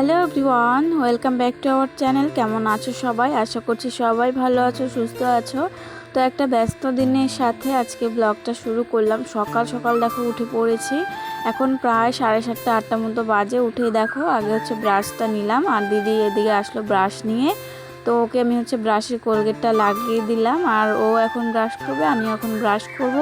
Everyone, welcome back to our channel. কেমন আছো সবাই? আশা করছি সবাই ভালো আছো, সুস্থ আছো। তো একটা ব্যস্ত দিনের সাথে আজকে ব্লগটা শুরু করলাম। সকাল সকাল দেখো উঠে পড়েছি। এখন প্রায় সাড়ে সাতটা, আটটা মতো বাজে। উঠে দেখো, আগে হচ্ছে ব্রাশটা নিলাম আর দিদি এদিকে আসলো ব্রাশ নিয়ে। তো ওকে আমি হচ্ছে ব্রাশের কোলগেটটা লাগিয়ে দিলাম আর ও এখন ব্রাশ করবে আমি এখন ব্রাশ করব।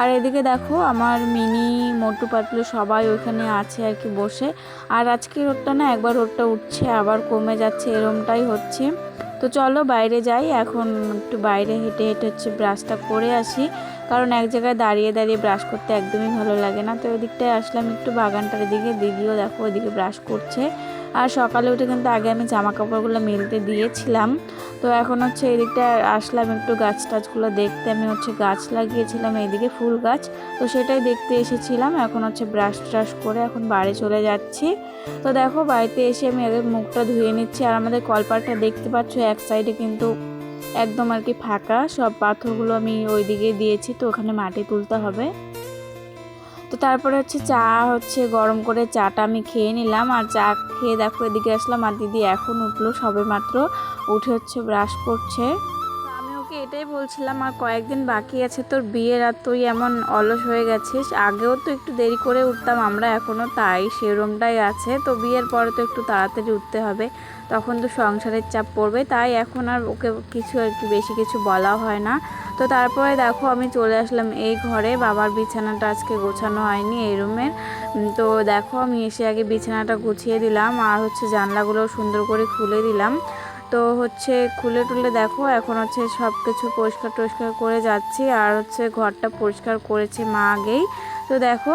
আর এদিকে দেখো আমার মিনি, মোটু, পাতলু সবাই ওইখানে আছে আর কি বসে। আর আজকে রোডটা না একবার রোডটা উঠছে, আবার কমে যাচ্ছে, এরমটাই হচ্ছে। তো চলো বাইরে যাই, এখন একটু বাইরে হেঁটে হেঁটে হচ্ছে ব্রাশটা করে আসি। কারণ এক জায়গায় দাঁড়িয়ে দাঁড়িয়ে ব্রাশ করতে একদমই ভালো লাগে না। তো ওদিকটায় আসলাম একটু বাগানটার দিকে, দিদিও দেখো ওইদিকে ব্রাশ করছে। আর সকালে উঠে কিন্তু আগে আমি জামা কাপড়গুলো মেলতে দিয়েছিলাম। তো এখন হচ্ছে এদিকটা আসলাম একটু গাছ টাছগুলো দেখতে। আমি হচ্ছে গাছ লাগিয়েছিলাম, এইদিকে ফুল গাছ। তো সেটাই দেখতে এসেছিলাম। এখন হচ্ছে ব্রাশ ট্রাশ করে এখন বাড়ি চলে যাচ্ছি। তো দেখো বাড়িতে এসে আমি আগে মুখটা ধুয়ে নিচ্ছি। আর আমাদের কলপাটটা দেখতে পাচ্ছ, এক সাইডে কিন্তু একদম আর কি ফাঁকা। সব পাথরগুলো আমি ওই দিকে দিয়েছি, তো ওখানে মাটি তুলতে হবে। তো তারপরে হচ্ছে চা হচ্ছে গরম করে চাটা আমি খেয়ে নিলাম আর চা খেয়ে দেখো এদিকে আসলাম আর দিদি এখন উঠল সবে মাত্র উঠে হচ্ছে ব্রাশ করছে। তো আমি ওকে এটাই বলছিলাম, আর কয়েকদিন বাকি আছে তোর বিয়ের, আর তুই এমন অলস হয়ে গেছিস। আগেও তো একটু দেরি করে উঠতাম, আমরা এখনও তাই সেরমটাই আছে। তো বিয়ের পরে তো একটু তাড়াতাড়ি উঠতে হবে, তখন তো সংসারের চাপ পড়বে, তাই এখন আর ওকে কিছু আর কি, বেশি কিছু বলা হয় না। তো তারপরে দেখো, আমি চলে আসলাম এই ঘরে, বাবার বিছানাটা আজকে গোছানো হয়নি এই রুমের। তো দেখো, আমি এসে আগে বিছানাটা গুছিয়ে দিলাম, আর হচ্ছে জানলাগুলো সুন্দর করে খুলে দিলাম। তো হচ্ছে খুলে টুলে দেখো, এখন হচ্ছে সব কিছু পরিষ্কার টরিষ্কার করে যাচ্ছি। আর হচ্ছে ঘরটা পরিষ্কার করেছে মা আগেই। তো দেখো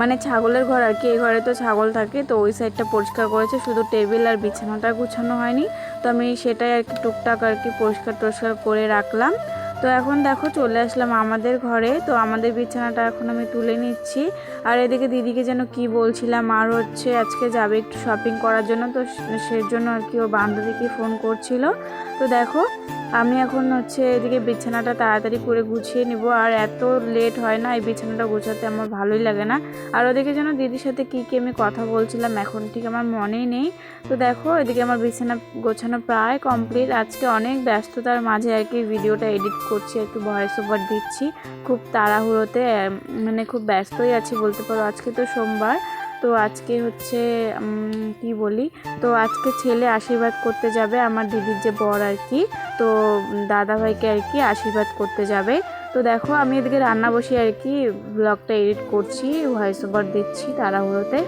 মানে ছাগলের ঘর আর কি, এই ঘরে তো ছাগল থাকে, তো ওই সাইডটা পরিষ্কার করেছে। শুধু টেবিল আর বিছানাটা গুছানো হয়নি। তো আমি সেটাই আর কি টুকটাক আর কি পরিষ্কার টরিষ্কার করে রাখলাম। তো এখন দেখো চলে আসলাম আমাদের ঘরে। তো আমাদের বিছানাটা এখন আমি তুলে নিচ্ছি। আর এদিকে দিদিকে যেন কি বলছিলাম, আর হচ্ছে আজকে যাবে একটু শপিং করার জন্য, তো সেই জন্য আর কি ও বান্ধবীকে ফোন করছিল। তো দেখো আমি এখন হচ্ছে এদিকে বিছানাটা তাড়াতাড়ি করে গুছিয়ে নিব, আর এত লেট হয় না এই বিছানাটা গুছাতে, আমার ভালোই লাগে না। আর ওদিকে যেন দিদির সাথে কী কী আমি কথা বলছিলাম, এখন ঠিক আমার মনেই নেই। তো দেখো, এদিকে আমার বিছানা গোছানো প্রায় কমপ্লিট আজকে অনেক ব্যস্ততার মাঝে আর কি ভিডিওটা এডিট করছি, একটু ভয়েস ওভার দিচ্ছি। খুব তাড়াহুড়োতে মানে খুব ব্যস্তই আছি বলতে পারো। আজকে তো সোমবার। তো আজকে হচ্ছে কি বলি? তো আজকে ছেলে আশীর্বাদ করতে যাবে আমার দিদির যে বর আর কি। তো দাদাভাইকে আর কি আশীর্বাদ করতে যাবে। তো দেখো, আমি এদিকে রান্না বসে আর কি ব্লগটা এডিট করছি ভয়েস ওভার দিচ্ছি তাড়াহুড়োতে।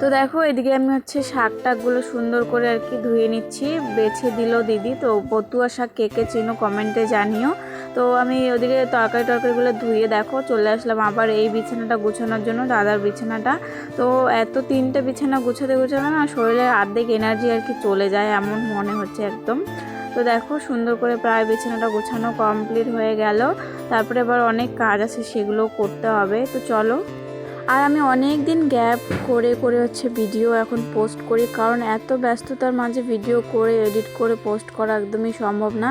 তো দেখো, এদিকে আমি হচ্ছে শাক টাকগুলো সুন্দর করে আর কি ধুয়ে নিচ্ছি। বেছে দিল দিদি, তো পতুয়া শাক কে কে চিনো কমেন্টে জানিও। তো আমি ওদিকে তরকারি টরকারিগুলো ধুয়ে দেখো, চলে আসলাম আবার এই বিছানাটা গুছানোর জন্য, দাদার বিছানাটা। তো এত তিনটে বিছানা গুছাতে গুছানো না শরীরের আর্ধেক এনার্জি আর কি চলে যায়, এমন মনে হচ্ছে একদম। তো দেখো, সুন্দর করে প্রায় বিছানাটা গোছানো কমপ্লিট হয়ে গেল। তারপরে আবার অনেক কাজ আছে সেগুলো করতে হবে। তো চলো আর আমি অনেক দিন গ্যাপ করে করে হচ্ছে ভিডিও এখন পোস্ট করি, কারণ এত ব্যস্ততার মাঝে ভিডিও করে এডিট করে পোস্ট করা একদমই সম্ভব না।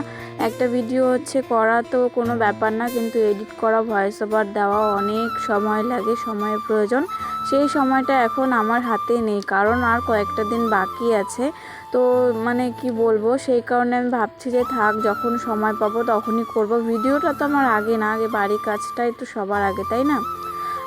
একটা ভিডিও হচ্ছে করা তো কোনো ব্যাপার না, কিন্তু এডিট করা ভয়েস ওভার দেওয়া অনেক সময় লাগে, সময়ের প্রয়োজন। সেই সময়টা এখন আমার হাতে নেই, কারণ আর কয়েকটা দিন বাকি আছে। তো মানে কি বলব, সেই কারণে আমি ভাবছি যে থাক, যখন সময় পাবো তখনই করব। ভিডিওটা তো আমার আগে না, আগে বাড়ির কাজটাই তো সবার আগে, তাই না?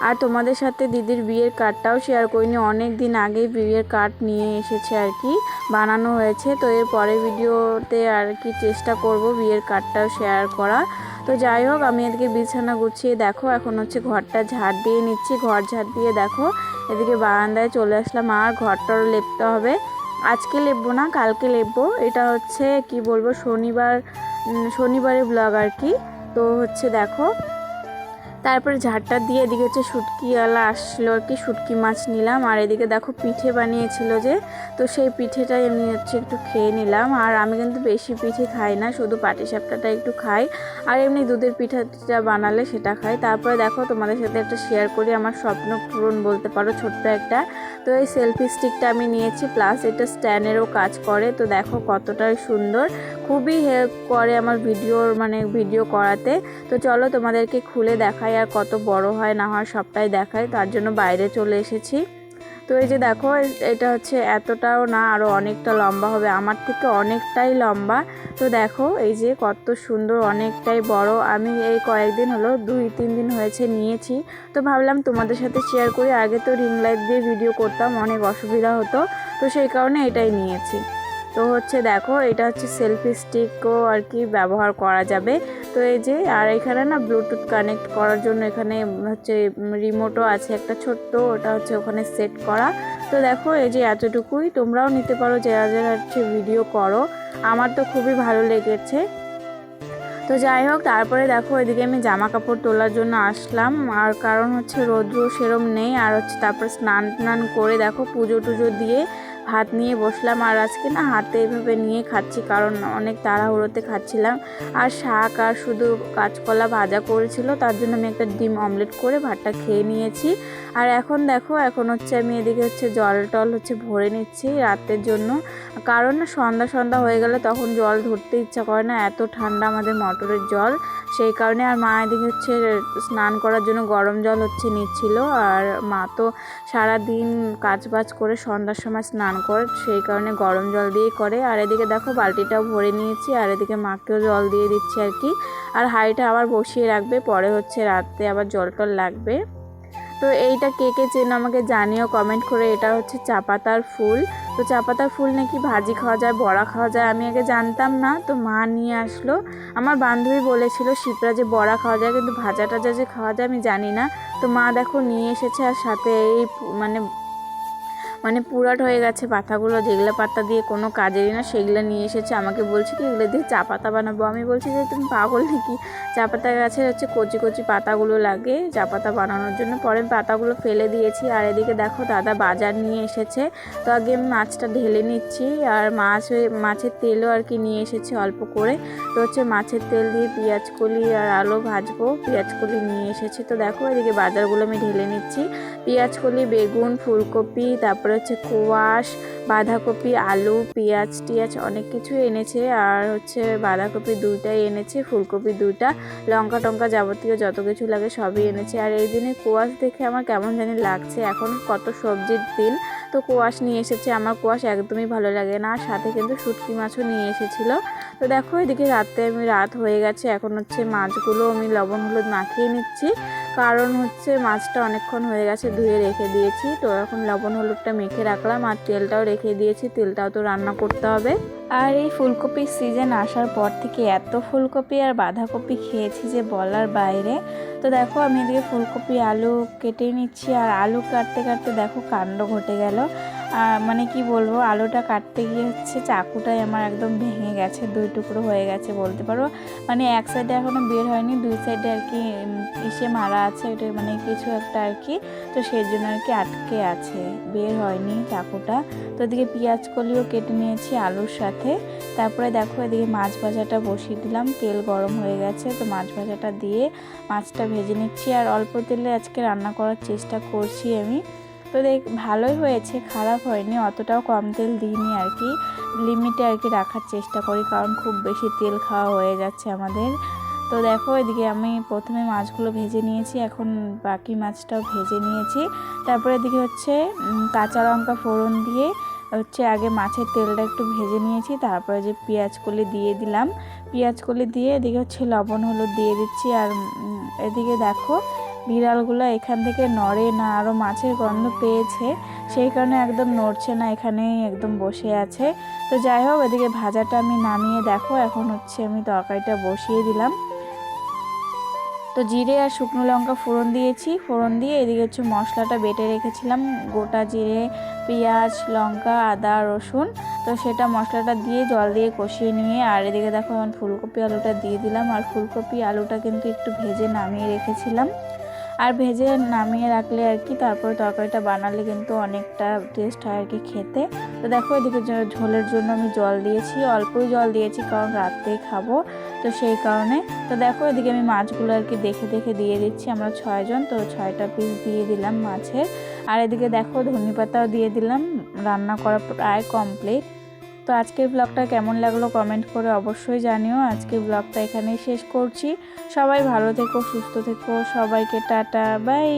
আর তোমাদের সাথে দিদির বিয়ের কার্ডটাও শেয়ার করিনি। অনেক দিন আগেই বিয়ের কার্ড নিয়ে এসেছে আর কি, বানানো হয়েছে। তো এর পরের ভিডিওতে আর কি চেষ্টা করব বিয়ের কার্ডটাও শেয়ার করা তো যাই হোক, আমি এদিকে বিছানা গুছিয়ে দেখো, এখন হচ্ছে ঘরটা ঝাড় দিয়ে নিচ্ছি। ঘর ঝাড় দিয়ে দেখো, এদিকে বারান্দায় চলে আসলাম। আর ঘরটারও লেপতে হবে। আজকে লেপবো না, কালকে লেপবো। এটা হচ্ছে, কি বলব, শনিবার শনিবারের ব্লগ আর কি। তো হচ্ছে দেখো তারপরে ঝাড়টা দিয়ে এদিকে হচ্ছে শুটকিওয়ালা আসলো আর কি, শুটকি মাছ নিলাম। আর এদিকে দেখো পিঠে বানিয়েছিল যে, তো সেই পিঠেটাই আমি হচ্ছে একটু খেয়ে নিলাম। আর আমি কিন্তু বেশি পিঠে খাই না, শুধু পাটি সাপটাটা একটু খাই। আর এমনি দুধের পিঠাটা বানালে সেটা খাই। তারপরে দেখো তোমাদের সাথে একটা শেয়ার করি, আমার স্বপ্ন পূরণ বলতে পারো, ছোট্ট একটা। তো এই সেলফি স্টিকটা আমি নিয়েছি প্লাস এটা স্ট্যান্ডেরও কাজ করে। তো দেখো কতটাই সুন্দর। খুবই হেল্প করে আমার ভিডিওর মানে ভিডিও করাতে। তো চলো তোমাদেরকে খুলে দেখাই আর কত বড় হয়, না হয় সবটাই দেখাই। তার জন্য বাইরে চলে এসেছি। তো এই যে দেখো এটা হচ্ছে এতটাও না, আরও অনেকটা লম্বা হবে। আমার থেকে অনেকটাই লম্বা। তো দেখো, এই যে কত সুন্দর, অনেকটাই বড়। আমি এই কয়েকদিন হলো, দুই, তিন দিন হয়েছে নিয়েছি। তো ভাবলাম তোমাদের সাথে শেয়ার করি। আগে তো রিং লাইট দিয়ে ভিডিও করতাম, অনেক অসুবিধা হতো। তো সেই কারণে এটাই নিয়েছি। তো হচ্ছে দেখো, এটা হচ্ছে সেলফি স্টিকও আর কি ব্যবহার করা যাবে। তো এই যে, আর এখানে না ব্লুটুথ কানেক্ট করার জন্য এখানে হচ্ছে রিমোটও আছে একটা ছোট্ট, ওটা হচ্ছে ওখানে সেট করা। তো দেখো, এই যে এতটুকুই। তোমরাও নিতে পারো, যারা যারা হচ্ছে ভিডিও করো। আমার তো খুবই ভালো লেগেছে। তো যাই হোক, তারপরে দেখো এদিকে আমি জামা কাপড় তোলার জন্য আসলাম। আর কারণ হচ্ছে রৌদ্র সেরম নেই, আর হচ্ছে তারপর স্নান টান করে দেখো পুজো টুজো দিয়ে ভাত নিয়ে বসলাম আর আজকে না হাতে এভাবে নিয়ে খাচ্ছি, কারণ অনেক তাড়াহুড়োতে খাচ্ছিলাম। আর শাক আর শুধু কাঁচকলা ভাজা করেছিল, তার জন্য আমি একটা ডিম অমলেট করে ভাতটা খেয়ে নিয়েছি। আর এখন দেখো, এখন হচ্ছে আমি এদিকে হচ্ছে জল টল হচ্ছে ভরে নিচ্ছি রাতের জন্য। কারণ না সন্ধ্যা সন্ধ্যা হয়ে গেলে তখন জল ধরতে ইচ্ছা করে না, এত ঠান্ডা আমাদের মটরের জল। সেই কারণে আর মা এদিকে হচ্ছে স্নান করার জন্য গরম জল হচ্ছে নিচ্ছিল। আর মা তো সারাদিন কাজ বাজ করে সন্ধ্যার সময় স্নান করে, সেই কারণে গরম জল দিয়ে করে। আর এদিকে দেখো বালতিটাও ভরে নিয়েছি, আর এদিকে মাকেও জল দিয়ে দিচ্ছি আর কি। আর হাঁড়িটা আবার বসিয়ে রাখবে, পরে হচ্ছে রাতে আবার জল টল লাগবে। তো এইটা কে কে চেন আমাকে জানিও কমেন্ট করে। এটা হচ্ছে চাপাতার ফুল। তো চাপাতার ফুল নাকি ভাজি খাওয়া যায়, বড়া খাওয়া যায়, আমি আগে জানতাম না। তো মা নিয়ে আসলো। আমার বান্ধবী বলেছিল শিপরা যে বড়া খাওয়া যায়, কিন্তু ভাজা টাজা যে খাওয়া যায়, আমি জানি না। তো মা দেখো নিয়ে এসেছে, আর সাথে এই মানে মানে পুরাট হয়ে গেছে পাতাগুলো, যেগুলো পাতা দিয়ে কোনো কাজেরই না, সেগুলো নিয়ে এসেছে। আমাকে বলছে কি, এগুলো দিয়ে চা পাতা বানাবো। আমি বলছি যে, তুমি পাগল নাকি? চা পাতা গাছের হচ্ছে কচি কচি পাতাগুলো লাগে চা পাতা বানানোর জন্য। পরে পাতাগুলো ফেলে দিয়েছি। আর এদিকে দেখো, দাদা বাজার নিয়ে এসেছে। তো আগে আমি মাছটা ঢেলে নিচ্ছি। আর মাছ মাছের তেলও আর কি নিয়ে এসেছে অল্প করে। তো হচ্ছে মাছের তেল দিয়ে পেঁয়াজ কলি আর আলু ভাজবো। পেঁয়াজ কলি নিয়ে এসেছে। তো দেখো, এদিকে বাজারগুলো আমি ঢেলে নিচ্ছি। পেঁয়াজ কলি, বেগুন, ফুলকপি, তারপরে হচ্ছে কোয়াশ, বাঁধাকপি, আলু, পেঁয়াজ, টিয়াজ অনেক কিছু এনেছে। আর হচ্ছে বাঁধাকপি দুইটাই এনেছে, ফুলকপি দুইটা, লঙ্কা টঙ্কা যাবতীয় যত কিছু লাগে সবই এনেছে। আর এই দিনে কোয়াশ দেখে আমার কেমন জানি লাগছে। এখন কত সবজির দিন, তো কোয়াশ নিয়ে এসেছে। আমার কোয়াশ একদমই ভালো লাগে না। আর সাথে কিন্তু শুটকি মাছও নিয়ে এসেছিল। তো দেখো এদিকে রাতে আমি রাত হয়ে গেছে। এখন হচ্ছে মাছগুলো আমি লবণ হলুদ মাখিয়ে নিচ্ছি। কারণ হচ্ছে মাছটা অনেকক্ষণ হয়ে গেছে ধুয়ে রেখে দিয়েছি। তো এখন লবণ হলুদটা মেখে রাখলাম আর তেলটাও রেখে দিয়েছি। তেলটাও তো রান্না করতে হবে। আর এই ফুলকপির সিজন আসার পর থেকে এত ফুলকপি আর বাঁধাকপি খেয়েছি যে বলার বাইরে। তো দেখো আমি এদিকে ফুলকপি, আলু কেটে নিচ্ছি। আর আলু কাটতে কাটতে দেখো কাণ্ড ঘটে গেল। মানে কি বলব, আলুটা কাটতে গিয়ে হচ্ছে চাকুটাই আমার একদম ভেঙে গেছে, দুই টুকরো হয়ে গেছে বলতে পারো। মানে এক সাইডে এখনও বের হয়নি, দুই সাইডে আর কি ইসে মারা আছে, ওটা মানে কিছু একটা আর কি। তো সেই জন্য আর কি আটকে আছে, বের হয়নি চাকুটা। তো এদিকে পেঁয়াজ কলিও কেটে নিয়েছি আলুর সাথে। তারপরে দেখো এদিকে মাছ ভাজাটা বসিয়ে দিলাম, তেল গরম হয়ে গেছে, তো মাছ ভাজাটা দিয়ে মাছটা ভেজে নিচ্ছি। আর অল্প তেলে আজকে রান্না করার চেষ্টা করছি আমি। তো দেখ, ভালোই হয়েছে, খারাপ হয়নি, অতটাও কম তেল দিইনি আর কি লিমিটে আর কি রাখার চেষ্টা করি, কারণ খুব বেশি তেল খাওয়া হয়ে যাচ্ছে আমাদের। তো দেখো, এদিকে আমি প্রথমে মাছগুলো ভেজে নিয়েছি, এখন বাকি মাছটাও ভেজে নিয়েছি। তারপরে এদিকে হচ্ছে কাঁচা লঙ্কা ফোড়ন দিয়ে হচ্ছে আগে মাছের তেলটা একটু ভেজে নিয়েছি, তারপরে যে পেঁয়াজ কলি দিয়ে দিলাম। পেঁয়াজ কলি দিয়ে এদিকে হচ্ছে লবণ, হলুদ দিয়ে দিচ্ছি, আর এদিকে দেখো বিড়ালগুলো এখান থেকে নড়ে না আরও মাছের গন্ধ পেয়েছে, সেই কারণে একদম নড়ছে না, এখানেই একদম বসে আছে। তো যাই হোক, এদিকে ভাজাটা আমি নামিয়ে দেখো, এখন হচ্ছে আমি তরকারিটা বসিয়ে দিলাম। তো জিরে আর শুকনো লঙ্কা ফোড়ন দিয়েছি, ফোড়ন দিয়ে এদিকে হচ্ছে মশলাটা বেটে রেখেছিলাম, গোটা জিরে, পেঁয়াজ, লঙ্কা, আদা, রসুন, তো সেটা মশলাটা দিয়ে জল দিয়ে কষিয়ে নিয়ে, আর এদিকে দেখো এখন ফুলকপি আলুটা দিয়ে দিলাম, আর ফুলকপি আলুটা কিন্তু একটু ভেজে নামিয়ে রেখেছিলাম। আর ভেজে নামিয়ে রাখলে আর কি, তারপরে তরকারিটা বানালে কিন্তু অনেকটা টেস্ট হয় আর কি খেতে। তো দেখো এদিকে ঝোলের জন্য আমি জল দিয়েছি, অল্পই জল দিয়েছি কারণ রাত্রেই খাব, তো সেই কারণে। তো দেখো এদিকে আমি মাছগুলো আর কি দেখে দেখে দিয়ে দিচ্ছি, আমরা ছয়জন, তো ছয়টা পিস দিয়ে দিলাম মাছের। আর এদিকে দেখো ধনে পাতাও দিয়ে দিলাম, রান্না করা প্রায় কমপ্লিট তো আজকের ব্লগটা কেমন লাগল কমেন্ট করে অবশ্যই জানিও। আজকের ব্লগটা এখানেই শেষ করছি। সবাই ভালো থেকো, সুস্থ থেকো। সবাইকে টাটা বাই